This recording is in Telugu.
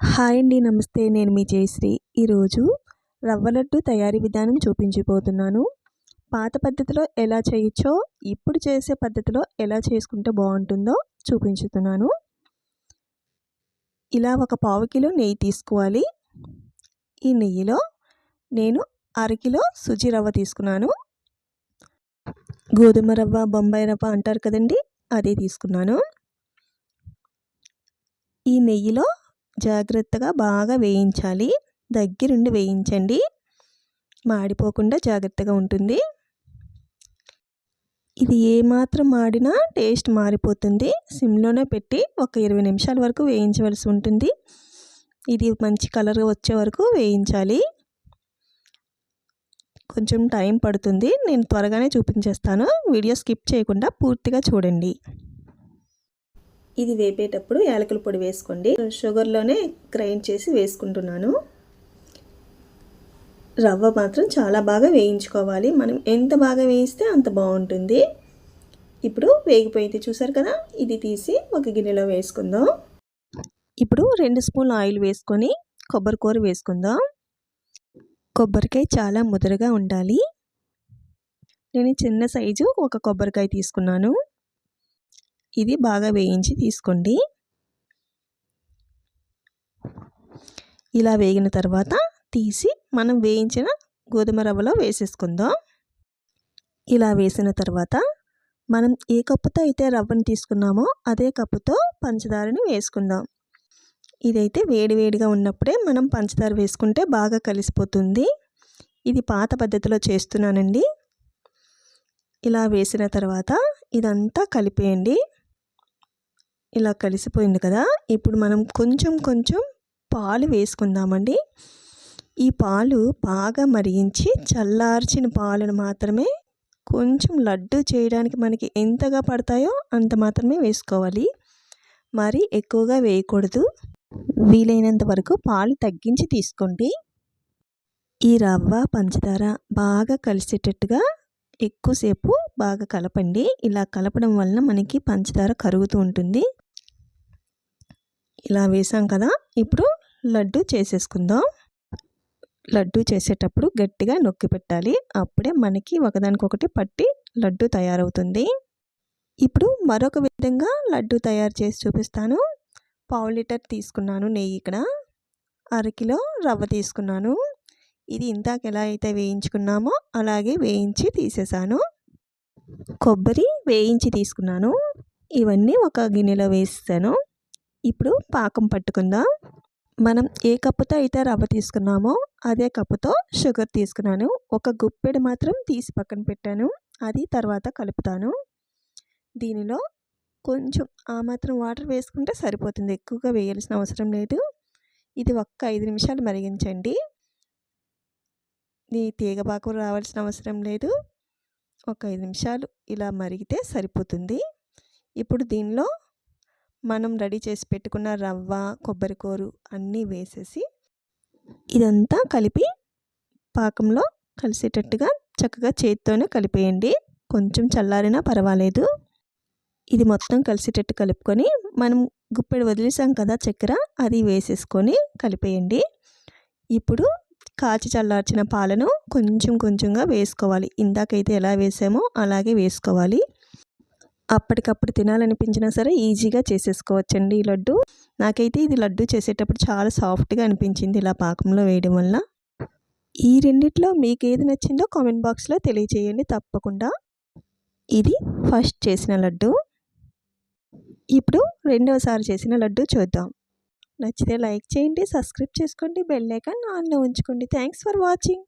హాయ్ అండి నమస్తే. నేను మీ జయశ్రీ. ఈరోజు రవ్వ లడ్డు తయారీ విధానం చూపించిపోతున్నాను పాత పద్ధతిలో ఎలా చేయొచ్చో ఇప్పుడు చేసే పద్ధతిలో ఎలా చేసుకుంటే బాగుంటుందో చూపించుతున్నాను. ఇలా ఒక పావు కిలో నెయ్యి తీసుకోవాలి. ఈ నెయ్యిలో నేను అరకిలో సుజీ రవ్వ తీసుకున్నాను. గోధుమ రవ్వ బొంబాయి రవ్వ అంటారు కదండి అదే తీసుకున్నాను. ఈ నెయ్యిలో జాగ్రత్తగా బాగా వేయించాలి. దగ్గరుండి వేయించండి. మాడిపోకుండా జాగ్రత్తగా ఉంటుంది. ఇది ఏమాత్రం మాడినా టేస్ట్ మారిపోతుంది. సిమ్లోనే పెట్టి ఒక ఇరవై నిమిషాల వరకు వేయించవలసి ఉంటుంది. ఇది మంచి కలర్ వచ్చే వరకు వేయించాలి. కొంచెం టైం పడుతుంది. నేను త్వరగానే చూపించేస్తాను. వీడియో స్కిప్ చేయకుండా పూర్తిగా చూడండి. ఇది వేపేటప్పుడు యాలకుల పొడి వేసుకోండి. షుగర్లోనే గ్రైండ్ చేసి వేసుకుంటున్నాను. రవ్వ మాత్రం చాలా బాగా వేయించుకోవాలి. మనం ఎంత బాగా వేయిస్తే అంత బాగుంటుంది. ఇప్పుడు వేగిపోయింది చూసారు కదా? ఇది తీసి ఒక గిన్నెలో వేసుకుందాం. ఇప్పుడు రెండు స్పూన్లు ఆయిల్ వేసుకొని కొబ్బరి కూర వేసుకుందాం. కొబ్బరికాయ చాలా ముదరగా ఉండాలి. నేను చిన్న సైజు ఒక కొబ్బరికాయ తీసుకున్నాను. ఇది బాగా వేయించి తీసుకోండి. ఇలా వేగిన తర్వాత తీసి మనం వేయించిన గోధుమ రవ్వలో వేసేసుకుందాం. ఇలా వేసిన తర్వాత మనం ఏ కప్పుతో అయితే రవ్వను తీసుకున్నామో అదే కప్పుతో పంచదారని వేసుకుందాం. ఇదైతే వేడివేడిగా ఉన్నప్పుడే మనం పంచదార వేసుకుంటే బాగా కలిసిపోతుంది. ఇది పాత పద్ధతిలో చేస్తున్నానండి. ఇలా వేసిన తర్వాత ఇదంతా కలిపేయండి. ఇలా కలిసిపోయింది కదా. ఇప్పుడు మనం కొంచెం కొంచెం పాలు వేసుకుందామండి. ఈ పాలు బాగా మరిగించి చల్లార్చిన పాలను మాత్రమే కొంచెం లడ్డు చేయడానికి మనకి ఎంతగా పడతాయో అంత మాత్రమే వేసుకోవాలి. మరి ఎక్కువగా వేయకూడదు. వీలైనంత వరకు పాలు తగ్గించి తీసుకోండి. ఈ రవ్వ పంచదార బాగా కలిసేటట్టుగా ఎక్కువసేపు బాగా కలపండి. ఇలా కలపడం వలన మనకి పంచదార కరుగుతూ ఉంటుంది. ఇలా వేసాం కదా ఇప్పుడు లడ్డు చేసేసుకుందాం. లడ్డు చేసేటప్పుడు గట్టిగా నొక్కి పెట్టాలి. అప్పుడే మనకి ఒకదానికొకటి పట్టి లడ్డు తయారవుతుంది. ఇప్పుడు మరొక విధంగా లడ్డు తయారు చేసి చూపిస్తాను. పావు లీటర్ తీసుకున్నాను నెయ్యి ఇక్కడ. అరకిలో రవ్వ తీసుకున్నాను. ఇది ఇంతాక ఎలా అయితే వేయించుకున్నామో అలాగే వేయించి తీసేసాను. కొబ్బరి వేయించి తీసుకున్నాను. ఇవన్నీ ఒక గిన్నెలో వేసాను ఇప్పుడు పాకం పట్టుకుందాం. మనం ఏ కప్పుతో అయితే రవ్వ తీసుకున్నామో అదే కప్పుతో షుగర్ తీసుకున్నాను. ఒక గుప్పెడు మాత్రం తీసి పక్కన పెట్టాను. అది తర్వాత కలుపుతాను. దీనిలో కొంచెం ఆ మాత్రం వాటర్ వేసుకుంటే సరిపోతుంది. ఎక్కువగా వేయాల్సిన అవసరం లేదు. ఇది ఒక్క ఐదు నిమిషాలు మరిగించండి. ఈ తీగ పాకం రావాల్సిన అవసరం లేదు. ఒక ఐదు నిమిషాలు ఇలా మరిగితే సరిపోతుంది. ఇప్పుడు దీనిలో మనం రెడీ చేసి పెట్టుకున్న రవ్వ కొబ్బరికూరు అన్నీ వేసేసి ఇదంతా కలిపి పాకంలో కలిసేటట్టుగా చక్కగా చేతితోనే కలిపేయండి. కొంచెం చల్లారినా పర్వాలేదు. ఇది మొత్తం కలిసేటట్టు కలుపుకొని మనం గుప్పెడు వదిలేసాం కదా చక్కెర అది వేసేసుకొని కలిపేయండి. ఇప్పుడు కాచి చల్లార్చిన పాలను కొంచెం కొంచెంగా వేసుకోవాలి. ఇందాకైతే ఎలా వేసామో అలాగే వేసుకోవాలి. అప్పటికప్పుడు తినాలనిపించినా సరే ఈజీగా చేసేసుకోవచ్చండి ఈ లడ్డు. నాకైతే ఇది లడ్డు చేసేటప్పుడు చాలా సాఫ్ట్గా అనిపించింది ఇలా పాకంలో వేయడం వల్ల. ఈ రెండిట్లో మీకు ఏది నచ్చిందో కామెంట్ బాక్స్లో తెలియచేయండి తప్పకుండా. ఇది ఫస్ట్ చేసిన లడ్డు. ఇప్పుడు రెండవసారి చేసిన లడ్డు చూద్దాం. నచ్చితే లైక్ చేయండి సబ్స్క్రైబ్ చేసుకోండి బెల్ ఐకాన్ ఆన్లో ఉంచుకోండి. Thanks for watching.